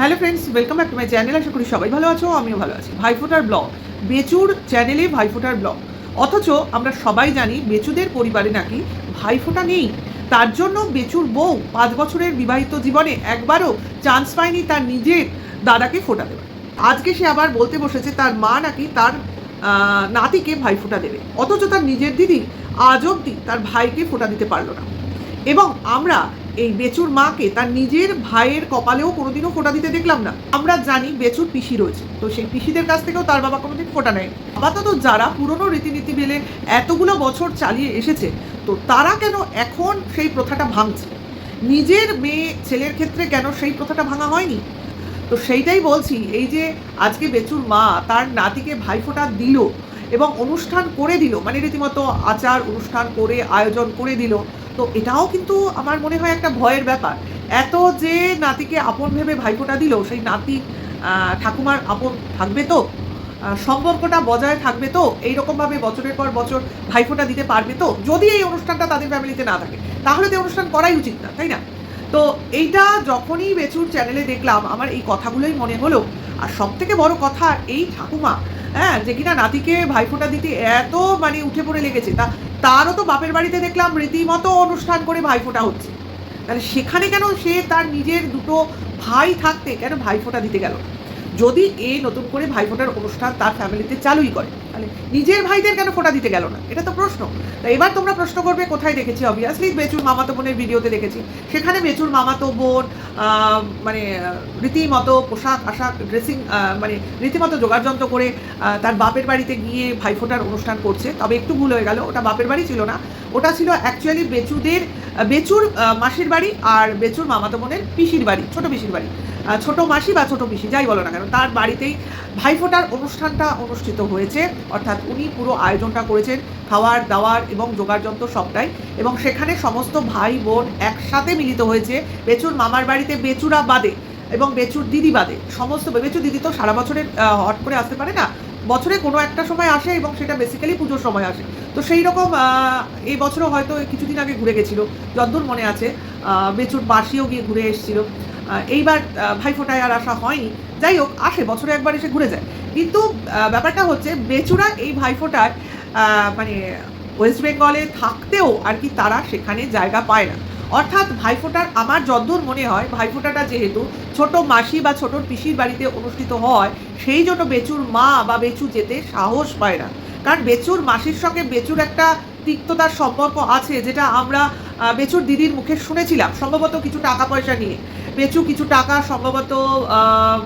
Hello friends welcome back to my channel আশা করি সবাই ভালো আছো, আমিও ভালো আছি। ভাইফোঁটার ব্লগ বেচুর চ্যানেলে ভাইফোঁটার ব্লগ অথচ আমরা সবাই জানি বেচুদের পরিবারে নাকি ভাইফোঁটা নেই। তার জন্য বেচুর বউ পাঁচ বছরের বিবাহিত জীবনে একবারও চান্স পায়নি তার নিজের দাদাকে ফোঁটা দেবে আজকে সে আবার বলতে বসেছে তার মা নাকি তার নাতিকে ভাইফোঁটা দেবে। অথচ তার নিজের দিদি আজ অব্দি তার ভাইকে ফোঁটা দিতে পারল না। এবং আমরা এই বেচুর মাকে তার নিজের ভাইয়ের কপালেও কোনোদিনও ফোঁটা দিতে দেখলাম না। আমরা জানি বেচুর পিসি রয়েছে, তো সেই পিসিদের কাছ থেকেও তার বাবা কোনোদিন ফোঁটা নেয় আপাতত যারা পুরনো রীতিনীতি মেলে এতগুলো বছর চালিয়ে এসেছে, তো তারা কেন এখন সেই প্রথাটা ভাঙছে? নিজের মেয়ে, ছেলের ক্ষেত্রে কেন সেই প্রথাটা ভাঙা হয়নি? তো সেইটাই বলছি, এই যে আজকে বেচুর মা তার নাতিকে ভাইফোঁটা দিল এবং অনুষ্ঠান করে দিল মানে রীতিমতো আচার অনুষ্ঠান করে, আয়োজন করে দিল তো এটাও কিন্তু আমার মনে হয় একটা ভয়ের ব্যাপার। এত যে নাতিকে আপন ভেবে ভাইফোঁটা দিল, সেই নাতি ঠাকুমার আপন থাকবে তো? সম্পর্কটা বজায় থাকবে তো? এইরকমভাবে বছরের পর বছর ভাইফোঁটা দিতে পারবে তো? যদি এই অনুষ্ঠানটা তাদের ফ্যামিলিতে না থাকে, তাহলে তো অনুষ্ঠান করাই উচিত না, তাই না? তো এইটা যখনই বেচুর চ্যানেলে দেখলাম, আমার এই কথাগুলোই মনে হলো। আর সব থেকে বড় কথা, এই ঠাকুমা হ্যাঁ যে কিনা নাতিকে ভাইফোঁটা দিতে এত মানে উঠে পড়ে লেগেছে, তা তারও তো বাপের বাড়িতে দেখলাম রীতিমতো অনুষ্ঠান করে ভাইফোঁটা হচ্ছে তাহলে সেখানে কেন সে তার নিজের দুটো ভাই থাকতে কেন ভাইফোঁটা দিতে গেল? যদি এই নতুন করে ভাইফোঁটার অনুষ্ঠান তার ফ্যামিলিতে চালুই করে, তাহলে নিজের ভাইদের কেন ফোঁটা দিতে গেল না? এটা তো প্রশ্ন। তা এবার তোমরা প্রশ্ন করবে, কোথায় দেখেছি? অবভিয়াসলি বেচুর মামাতো বোনের ভিডিওতে দেখেছি। সেখানে বেচুর মামাতো বোন মানে রীতিমতো পোশাক আশাক ড্রেসিং মানে রীতিমতো যোগাযন্ত্র করে তার বাপের বাড়িতে গিয়ে ভাইফোঁটার অনুষ্ঠান করছে। তবে একটু ভুল হয়ে গেল, ওটা বাপের বাড়ি ছিল না। ওটা ছিল অ্যাকচুয়ালি বেচুদের বেচুর মাসির বাড়ি আর বেচুর মামাতো বোনের পিসির বাড়ি, ছোট পিসির বাড়ি। ছোট মাসি বা ছোট পিসি, যাই বলো না কেন, তার বাড়িতেই ভাইফোঁটার অনুষ্ঠানটা অনুষ্ঠিত হয়েছে। অর্থাৎ উনি পুরো আয়োজনটা করেছেন, খাওয়ার, দাওয়ার এবং যোগাযন্ত্র সবটাই। এবং সেখানে সমস্ত ভাই, বোন একসাথে মিলিত হয়েছে বেচুর মামার বাড়িতে বেচুরা বাদে এবং বেচুর দিদি বাদে। সমস্ত, বেচুর দিদি তো সারা বছরের হট করে আসতে পারে না বছরে কোনো একটা সময় আসে এবং সেটা বেসিক্যালি পুজোর সময় আসে। তো সেই রকম এই বছরও হয়তো কিছুদিন আগে ঘুরে গেছিল। যদ্দূর মনে আছে বেচুর বাসিও গিয়ে ঘুরে এসেছিল। এইবার ভাইফোঁটায় আর আসা হয়নি। যাই হোক, আসে, বছরে একবার এসে ঘুরে যায়। কিন্তু ব্যাপারটা হচ্ছে বেচুরা এই ভাইফোঁটায় মানে ওয়েস্ট বেঙ্গলে থাকতেও আর কি তারা সেখানে জায়গা পায় না। অর্থাৎ ভাইফোঁটার আমার যদ্দূর মনে হয়, ভাইফোঁটাটা যেহেতু ছোট মাসি বা ছোট পিসির বাড়িতে অনুষ্ঠিত হয়, সেই জন্য বেচুর মা বা বেচু যেতে সাহস পায় না। কারণ বেচুর মাসির সঙ্গে বেচুর একটা তিক্ততার সম্পর্ক আছে, যেটা আমরা বেচুর দিদির মুখে শুনেছিলাম, সম্ভবত কিছু টাকা পয়সা নিয়ে। বেচু কিছু টাকা সম্ভবত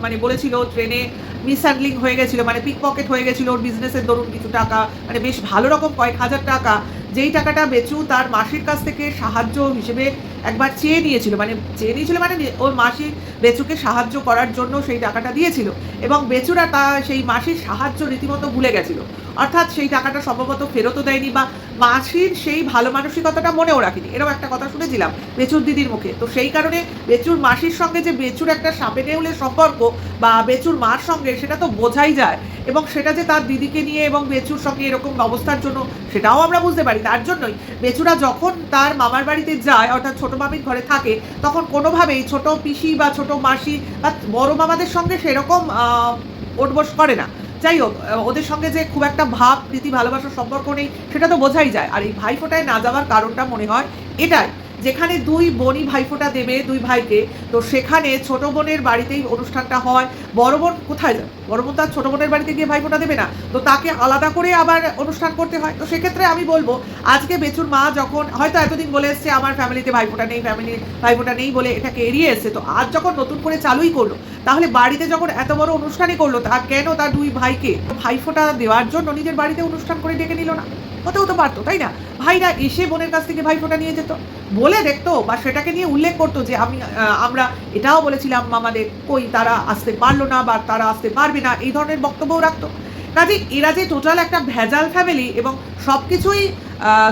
মানে বলেছিল ট্রেনে মিসহ্যান্ডলিং হয়ে গেছিল মানে পিক পকেট হয়ে গেছিল, ওর বিজনেসের দরুন কিছু টাকা মানে বেশ ভালো রকম কয়েক হাজার টাকা। যেই টাকাটা বেচু, তার মাসির কাছ থেকে সাহায্য হিসেবে একবার চেয়ে নিয়েছিল। মানে চেয়ে নিয়েছিল মানে ওর মাসি বেচুকে সাহায্য করার জন্য সেই টাকাটা দিয়েছিল এবং বেচুরা তা সেই মাসির সাহায্য রীতিমতো ভুলে গেছিল। অর্থাৎ সেই টাকাটা সম্ভবত ফেরতও দেয়নি বা মাসির সেই ভালো মানসিকতাটা মনেও রাখিনি। এরকম একটা কথা শুনেছিলাম বেচুর দিদির মুখে। তো সেই কারণে বেচুর মাসির সঙ্গে যে বেচুর একটা সাপে নেউলের সম্পর্ক বা বেচুর মার সঙ্গে সেটা তো বোঝাই যায় এবং সেটা যে তার দিদিকে নিয়ে এবং বেচুর সঙ্গে এরকম অবস্থার জন্য সেটাও আমরা বুঝতে পারি। তার জন্যই বেচুরা যখন তার মামার বাড়িতে যায় অর্থাৎ ছোটো মামির ঘরে থাকে তখন কোনোভাবেই ছোট পিসি বা ছোট মাসি বা বড় মামাদের সঙ্গে সেরকম আহ, ওঠবোস করে না। যাই হোক ওদের সঙ্গে যে খুব একটা ভাব, প্রীতি, ভালোবাসার সম্পর্ক নেই, সেটা তো বোঝাই যায়। আর এই ভাইফোঁটায় না যাওয়ার কারণটা মনে হয় এটাই। যেখানে দুই বোনই ভাইফোঁটা দেবে, দুই ভাইকে, তো সেখানে ছোট বোনের বাড়িতেই অনুষ্ঠানটা হয়। বড় বোন কোথায়? যায় বড় বোন তার ছোট বোনের বাড়িতে গিয়ে ভাইফোঁটা দেবে না। তো তাকে আলাদা করে আবার অনুষ্ঠান করতে হয়। তো সেক্ষেত্রে আমি বলব, আজকে বেচুর মা যখন, হয়তো এতদিন বলে এসছে, আমার ফ্যামিলিতে ভাইফোঁটা নেই ফ্যামিলি ভাইফোঁটা নেই বলে এটাকে এড়িয়ে এসছে। তো আজ যখন নতুন করে চালুই করল, তাহলে বাড়িতে যখন এত বড় অনুষ্ঠানই করল, তা কেন তার দুই ভাইকে? ভাইফোঁটা দেওয়ার জন্য নিজের বাড়িতে অনুষ্ঠান করে ডেকে নিল না? হতেও তো পারতো, তাই না? ভাইরা এসে বোনের কাছ থেকে ভাইফোঁটা নিয়ে যেত। বলে দেখতো বা সেটাকে নিয়ে উল্লেখ করতো যে আমি আমরা এটাও বলেছিলাম মামাদের কই তারা আসতে পারল না বা তারা আসতে পারবে না, এই ধরনের বক্তব্যও রাখতো। কাজে এরা যে টোটাল একটা ভেজাল ফ্যামিলি এবং সব কিছুই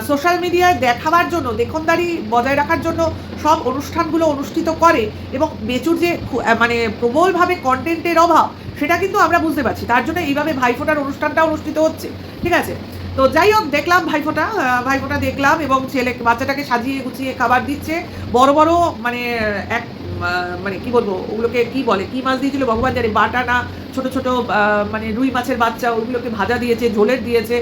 সোশ্যাল মিডিয়ায় দেখাবার জন্য, দেখনদারি বজায় রাখার জন্য সব অনুষ্ঠানগুলো অনুষ্ঠিত করে এবং বেচুর যে মানে প্রবলভাবে কন্টেন্টের অভাব, সেটা কিন্তু আমরা বুঝতে পারছি। তার জন্য এইভাবে ভাইফোঁটার অনুষ্ঠানটা অনুষ্ঠিত হচ্ছে। ঠিক আছে? তো যাই হোক, দেখলাম ভাইফোঁটা ভাইফোটা দেখলাম এবং ছেলে বাচ্চাটাকে সাজিয়ে গুছিয়ে খাবার দিচ্ছে। বড় বড় মানে এক মানে কি বলব, ওগুলোকে কি বলে, কি মাছ দিয়েছিল ভগবান জানে বাটা না ছোট ছোট মানে রুই মাছের বাচ্চা, ওগুলোকে ভাজা দিয়েছে, ঝোলের দিয়েছে,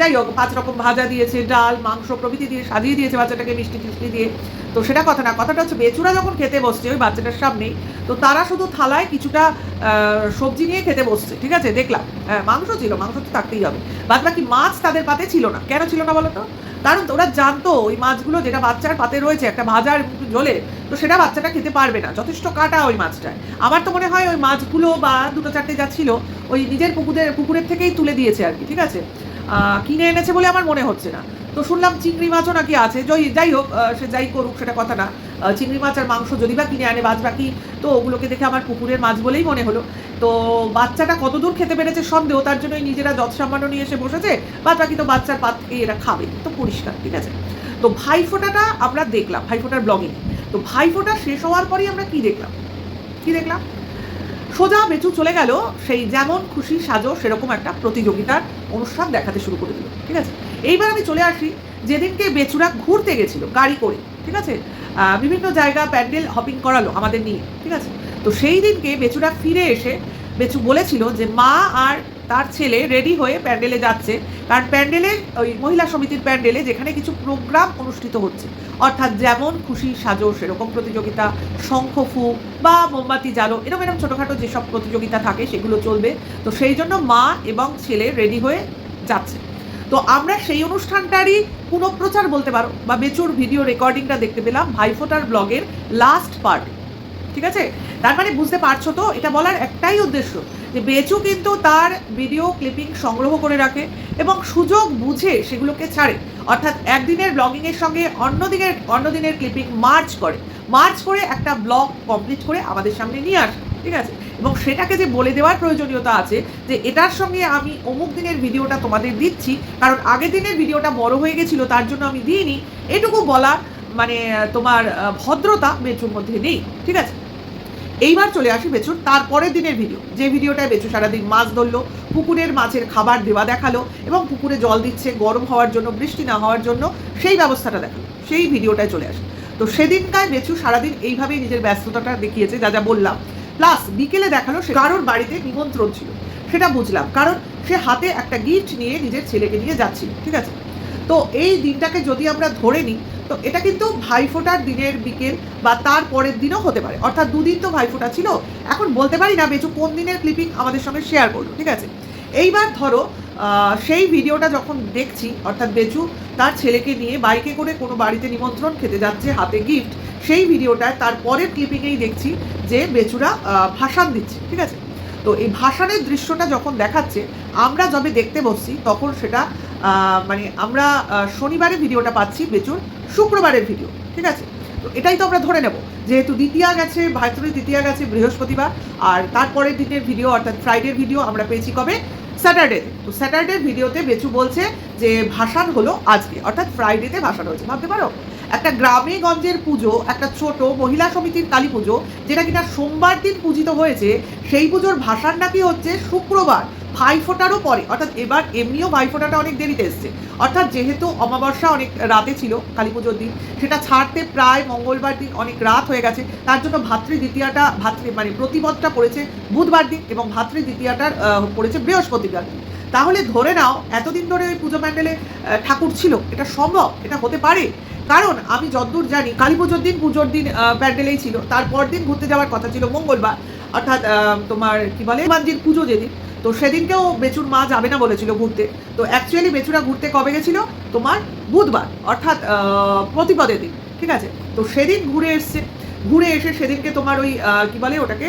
যাই হোক, পাঁচ রকম ভাজা দিয়েছে, ডাল, মাংস প্রভৃতি দিয়ে সাজিয়ে দিয়েছে বাচ্চাটাকে মিষ্টি টিষ্টি দিয়ে। তো সেটা কথা না, কথাটা হচ্ছে বেচুরা যখন খেতে বসছে ওই বাচ্চাটার সামনেই তো তারা শুধু থালায় কিছুটা সবজি নিয়ে খেতে বসছে, ঠিক আছে, দেখলাম। হ্যাঁ মাংস ছিল, মাংস তো থাকতেই হবে। বাদ বাকি মাছ তাদের পাতে ছিল না। কেন ছিল না বলো তো কারণ ওরা জানতো ওই মাছগুলো যেটা বাচ্চার পাতে রয়েছে, একটা ভাজার ঝোলে, তো সেটা বাচ্চাটা খেতে পারবে না। যথেষ্ট কাটা ওই মাছটায়। আমার তো মনে হয় ওই মাছগুলো বা দুটো চারটে যা ছিল, ওই নিজের পুকুরের পুকুরের থেকেই তুলে দিয়েছে আর কি, ঠিক আছে? কিনে এনেছে বলে আমার মনে হচ্ছে না। তো শুনলাম চিংড়ি মাছও নাকি আছে যাই যাই হোক সে যাই করুক, সেটা কথা না। চিংড়ি মাছ আর মাংস যদি বা কিনে আনে বাদ বাকি, তো ওগুলোকে দেখে আমার পুকুরের মাছ বলেই মনে হলো। তো বাচ্চাটা কতদূর খেতে পেরেছে সন্দেহ, তার জন্যই নিজেরা যত সামান্য নিয়ে এসে বসেছে বাদ বাকি তো বাচ্চার পাত এরা খাবে, তো পরিষ্কার, ঠিক আছে? তো ভাইফোঁটাটা আমরা দেখলাম, ভাইফোঁটার ব্লগিং তো ভাইফোঁটা শেষ হওয়ার পরেই আমরা কি দেখলাম? কি দেখলাম? সোজা বেচু চলে গেল, সেই যেমন খুশি সাজো সেরকম একটা প্রতিযোগিতার অনুষ্ঠান দেখাতে শুরু করে দিল, ঠিক আছে? এইবার আমি চলে আসি যেদিনকে বেচুরা ঘুরতে গেছিল, গাড়ি করে, ঠিক আছে? বিভিন্ন জায়গা প্যান্ডেল হপিং করালো আমাদের নিয়ে, ঠিক আছে? তো সেই দিনকে বেচুরা ফিরে এসে বেচু বলেছিল যে মা আর তার ছেলে রেডি হয়ে প্যান্ডেলে যাচ্ছে। কারণ প্যান্ডেলে, ওই মহিলা সমিতির প্যান্ডেলে যেখানে কিছু প্রোগ্রাম অনুষ্ঠিত হচ্ছে। অর্থাৎ যেমন খুশি সাজো, সেরকম প্রতিযোগিতা, শঙ্খ ফু বা মোমবাতি জ্বালো এরকম এরকম ছোটোখাটো যেসব প্রতিযোগিতা থাকে সেগুলো চলবে। তো সেই জন্য মা এবং ছেলে রেডি হয়ে যাচ্ছে। তো আমরা সেই অনুষ্ঠানটারই পুনঃপ্রচার বলতে পারো, বা বেচুর ভিডিও রেকর্ডিংটা দেখতে পেলাম ভাইফোটার ব্লগের লাস্ট পার্ট। ঠিক আছে? তার মানে বুঝতে পারছ তো? এটা বলার একটাই উদ্দেশ্য যে বেচু কিন্তু তার ভিডিও ক্লিপিং সংগ্রহ করে রাখে এবং সুযোগ বুঝে সেগুলোকে ছাড়ে। অর্থাৎ একদিনের ব্লগিংয়ের সঙ্গে অন্য দিনের অন্য দিনের ক্লিপিং মার্চ করে। মার্চ করে একটা ব্লগ কমপ্লিট করে আমাদের সামনে নিয়ে আসে, ঠিক আছে? এবং সেটাকে যে বলে দেওয়ার প্রয়োজনীয়তা আছে যে এটার সঙ্গে আমি অমুক দিনের ভিডিওটা তোমাদের দিচ্ছি, কারণ আগের দিনের ভিডিওটা বড় হয়ে গেছিল, তার জন্য আমি দিইনি। এটুকু বলার মানে তোমার ভদ্রতা বেচুর মধ্যে নেই, ঠিক আছে? এইবার চলে আসি বেচুর, তারপরের দিনের ভিডিও যে ভিডিওটায় বেচু সারাদিন মাছ ধরলো, পুকুরের মাছের খাবার দেওয়া দেখাল এবং পুকুরে জল দিচ্ছে, গরম হওয়ার জন্য, বৃষ্টি না হওয়ার জন্য, সেই ব্যবস্থাটা দেখাল, সেই ভিডিওটায় চলে আসে। তো সেদিনকার বেচু সারাদিন এইভাবেই নিজের ব্যস্ততাটা দেখিয়েছে, যা যা বললাম। প্লাস বিকেলে দেখাল সে কারোর বাড়িতে নিমন্ত্রণ ছিল। সেটা বুঝলাম, কারণ সে হাতে একটা গিফট নিয়ে নিজের ছেলেকে নিয়ে যাচ্ছিল, ঠিক আছে? তো এই দিনটাকে যদি আমরা ধরে নিই, তো এটা কিন্তু ভাইফোঁটার দিনের বিকেল বা তার পরের দিনও হতে পারে। অর্থাৎ দুদিন তো ভাইফোঁটা ছিল। এখন বলতে পারি না বেচু কোন দিনের ক্লিপিং আমাদের সঙ্গে শেয়ার করল, ঠিক আছে? এইবার ধরো সেই ভিডিওটা যখন দেখছি, অর্থাৎ বেচু তার ছেলেকে নিয়ে বাইকে করে কোনো বাড়িতে নিমন্ত্রণ খেতে যাচ্ছে, হাতে গিফট সেই ভিডিওটায় তার পরের ক্লিপিংয়েই দেখছি যে বেচুরা ভাষণ দিচ্ছে, ঠিক আছে? তো এই ভাষণের দৃশ্যটা যখন দেখাচ্ছে, আমরা যবে দেখতে বসছি, তখন সেটা মানে আমরা আহ, শনিবারে ভিডিওটা পাচ্ছি বেচুর শুক্রবারের ভিডিও ঠিক আছে? তো এটাই তো আমরা ধরে নেব যেহেতু দ্বিতীয়া গেছে ভাইতরি দ্বিতীয়া গেছে বৃহস্পতিবার আর তারপরের দিনের ভিডিও অর্থাৎ ফ্রাইডের ভিডিও আমরা পেয়েছি কবে? স্যাটারডে তো। স্যাটারডের ভিডিওতে বেচু বলছে যে ভাসান হলো আজকে অর্থাৎ ফ্রাইডেতে ভাসান হয়েছে ভাবতে পারো? একটা গ্রামে গঞ্জের পুজো একটা ছোট মহিলা সমিতির কালী পুজো যেটা কিনা সোমবার দিন পূজিত হয়েছে সেই পুজোর ভাসান নাকি হচ্ছে? শুক্রবার। ভাইফোঁটারও পরে, অর্থাৎ এবার এমনিও ভাইফোঁটাটা অনেক দেরিতে এসছে। অর্থাৎ যেহেতু অমাবস্যা অনেক রাতে ছিল, কালী পুজোর দিন, সেটা ছাড়তে প্রায় মঙ্গলবার দিন অনেক রাত হয়ে গেছে, তার জন্য ভাতৃ দ্বিতীয়াটা, ভাতৃ মানে প্রতিপদটা পড়েছে বুধবার দিন এবং ভাতৃ দ্বিতীয়াটার পড়েছে বৃহস্পতিবার দিন। তাহলে ধরে নাও, এতদিন ধরে ওই পুজো প্যান্ডেলে ঠাকুর ছিল, এটা সম্ভব? এটা হতে পারে? কারণ আমি যতদূর জানি, কালী পুজোর দিন পুজোর দিন প্যান্ডেলেই ছিল, তারপর দিন ঘুরতে যাওয়ার কথা ছিল মঙ্গলবার, অর্থাৎ তোমার কি বলে মানজির পুজো যেদিন তো সেদিনকেও বেচুর মা যাবে না বলেছিল ঘুরতে। তো অ্যাকচুয়ালি বেচুরা ঘুরতে কবে গেছিল? তোমার বুধবার, অর্থাৎ প্রতিপদের দিন, ঠিক আছে? তো সেদিন ঘুরে এসছে। ঘুরে এসে সেদিনকে তোমার ওই কি বলে ওটাকে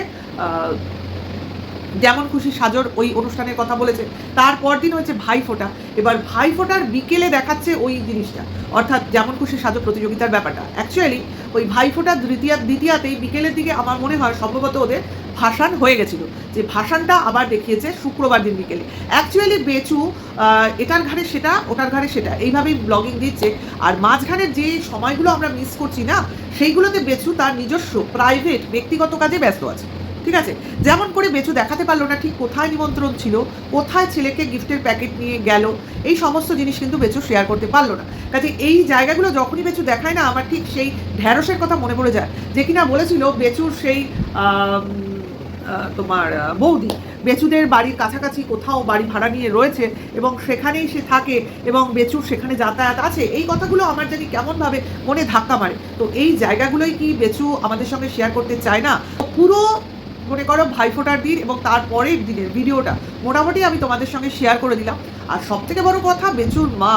যেমন খুশি সাজর ওই অনুষ্ঠানের কথা বলেছে। তারপর দিন হচ্ছে ভাইফোঁটা এবার ভাইফোঁটার বিকেলে দেখাচ্ছে ওই জিনিসটা। অর্থাৎ যেমন খুশি সাজো প্রতিযোগিতার ব্যাপারটা। অ্যাকচুয়ালি ওই ভাইফোঁটার দ্বিতীয়, দ্বিতীয়াতেই বিকেলের দিকে আমার মনে হয় সম্ভবত ওদের ভাসান হয়ে গেছিল, যে ভাসানটা আবার দেখিয়েছে শুক্রবার দিন বিকেলে। অ্যাকচুয়ালি বেচু এটার ঘাড়ে সেটা, ওটার ঘাড়ে সেটা, এইভাবেই ব্লগিং দিচ্ছে। আর মাঝখানের যে সময়গুলো আমরা মিস করছি না, সেইগুলোতে বেচু তার নিজস্ব প্রাইভেট ব্যক্তিগত কাজে ব্যস্ত আছে। ঠিক আছে? যেমন করে বেচু দেখাতে পারল না ঠিক কোথায় নিমন্ত্রণ ছিল, কোথায় ছেলেকে গিফটের প্যাকেট নিয়ে গেল, এই সমস্ত জিনিস কিন্তু বেচু শেয়ার করতে পারল না। কাজে এই জায়গাগুলো যখনই বেচু দেখায় না, আমার ঠিক সেই ঢ্যাঁড়সের কথা মনে পড়ে যায়, যে কিনা বলেছিল বেচুর সেই তোমার বৌদি। বেচুদের বাড়ির কাছাকাছি কোথাও বাড়ি ভাড়া নিয়ে রয়েছে এবং সেখানেই সে থাকে এবং বেচুর সেখানে যাতায়াত আছে। এই কথাগুলো আমার জানি কেমনভাবে মনে ধাক্কা মারে, তো এই জায়গাগুলোই কি বেচু আমাদের সঙ্গে শেয়ার করতে চায় না? পুরো, মনে করো, ভাইফোঁটার দিন এবং তারপরের দিনের ভিডিওটা মোটামুটি আমি তোমাদের সঙ্গে শেয়ার করে দিলাম। আর সব থেকে বড় কথা, বেচুর মা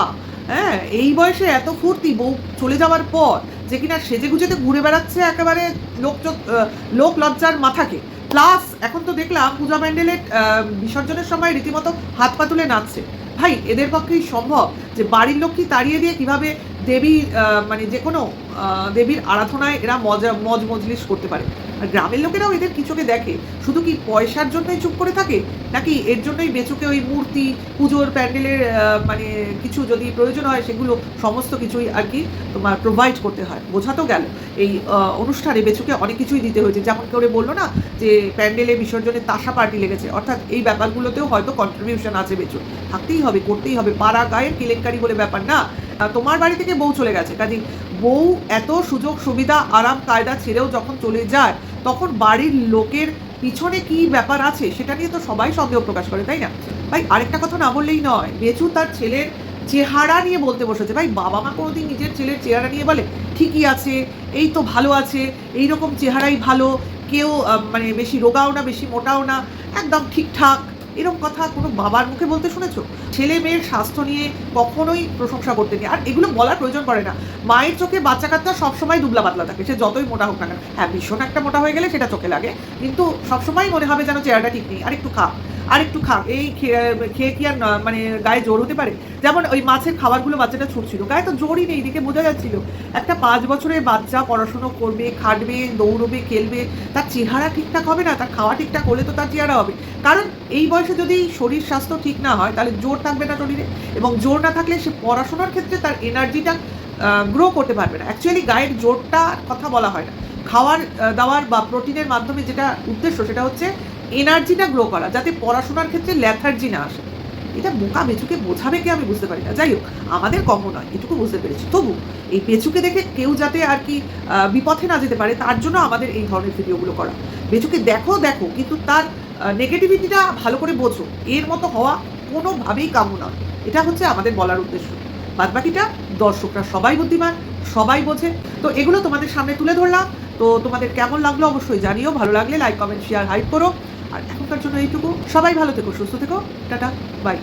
হ্যাঁ এই বয়সে এত ফুর্তি বউ চলে যাওয়ার পর যে কিনা সেজে গুজেতে ঘুরে বেড়াচ্ছে একেবারে লোক লোক লজ্জার মাথাকে। প্লাস এখন তো দেখলাম পূজা প্যান্ডেলের বিসর্জনের সময় রীতিমতো হাত পা তুলে নাচছে। ভাই, এদের পক্ষেই সম্ভব যে বাড়ির লোককে তাড়িয়ে দিয়ে কীভাবে দেবী মানে যে কোনো দেবীর আরাধনায় এরা মজা, মজ মজলিস করতে পারে। আর গ্রামের লোকেরাও এদের কিছুকে দেখে। শুধু কি পয়সার জন্যই চুপ করে থাকে? নাকি এর জন্যই বেচুকে ওই মূর্তি, পুজোর প্যান্ডেলের মানে কিছু যদি প্রয়োজন হয়, সেগুলো সমস্ত কিছুই আর কি তোমার প্রোভাইড করতে হয়। বোঝা তো গেল। এই অনুষ্ঠানে বেচুকে অনেক কিছুই দিতে হয়েছে। যেমন করে বলল না যে প্যান্ডেলে বিসর্জনে তাসা পার্টি লেগেছে। অর্থাৎ এই ব্যাপারগুলোতেও হয়তো কন্ট্রিবিউশন আছে বেচুর। থাকতেই হবে, করতেই হবে। পাড়া গায়ের কেলেঙ্কারি বলে ব্যাপার না। তোমার বাড়ি থেকে বউ চলে গেছে। কাজে বউ এত সুযোগ সুবিধা আরাম কায়দা ছেড়েও যখন চলে যায়, তখন বাড়ির লোকের পিছনে কি ব্যাপার আছে সেটা নিয়ে তো সবাই সন্দেহ প্রকাশ করে, তাই না? ভাই, আরেকটা কথা না বললেই নয়। বেচু তার ছেলের চেহারা নিয়ে বলতে বসেছে। ভাই, বাবা মা কোনোদিন নিজের ছেলের চেহারা নিয়ে বলে, ঠিকই আছে, এই তো ভালো আছে এই রকম চেহারাই ভালো, কেউ মানে বেশি রোগাও না, বেশি মোটাও না, একদম ঠিকঠাক। এরকম কথা কোনো বাবার মুখে বলতে শুনেছো? ছেলে মেয়ের স্বাস্থ্য নিয়ে কখনোই প্রশংসা করতে নেই। আর এগুলো বলার প্রয়োজন পড়ে না। মায়ের চোখে বাচ্চা কাচ্চা সবসময় দুবলা পাতলা থাকে। সে যতই মোটা হোক না কেন। হ্যাঁ ভীষণ একটা মোটা হয়ে গেলে সেটা চোখে লাগে। কিন্তু সবসময় মনে হবে যেন চেহারাটা ঠিক নেই। আর একটু খা আর একটু খা, এই খেয়ে কি আর মানে গায়ে জোর হতে পারে? যেমন ওই মাছের খাবারগুলো বাচ্চাটা ছুটছিল, গায়ে তো জোরই নেই দিকে বোঝা যাচ্ছিল। একটা পাঁচ বছরের বাচ্চা পড়াশুনো করবে, খাটবে, দৌড়বে, খেলবে, তার চেহারা ঠিকঠাক হবে না, তার খাওয়া ঠিকঠাক হলে তো তার চেহারা হবে। কারণ এই বয়সে যদি শরীর স্বাস্থ্য ঠিক না হয়, তাহলে জোর থাকবে না শরীরে। এবং জোর না থাকলে সে পড়াশোনার ক্ষেত্রে তার এনার্জিটা গ্রো করতে পারবে না। অ্যাকচুয়ালি গায়ের জোরটা কথা বলা হয় না। খাওয়ার দাওয়ার বা প্রোটিনের মাধ্যমে যেটা উদ্দেশ্য, সেটা হচ্ছে এনার্জিটা গ্রো করা, যাতে পড়াশোনার ক্ষেত্রে ল্যাথার্জি না আসে। এটা বোকা বেচুকে বোঝাবে কি আমি বুঝতে পারি না। যাই হোক, আমাদের কম নয়, এটুকু বুঝতে পেরেছি। তবু এই বেচুকে দেখে কেউ যাতে আর কি বিপথে না যেতে পারে, তার জন্য আমাদের এই ধরনের ভিডিওগুলো করা। বেচুকে দেখো দেখো, কিন্তু তার নেগেটিভিটিটা ভালো করে বোঝো। এর মতো হওয়া কোনোভাবেই কাম্য নয়। এটা হচ্ছে আমাদের বলার উদ্দেশ্য। বাদ বাকিটা দর্শকরা সবাই বুদ্ধিমান, সবাই বোঝে। তো এগুলো তোমাদের সামনে তুলে ধরলাম। তো তোমাদের কেমন লাগল অবশ্যই জানিও। ভালো লাগলে লাইক কমেন্ট শেয়ার হাইপ করো। এখনকার জন্য এইটুকু। সবাই ভালো থেকো সুস্থ থেকো। Tata bye.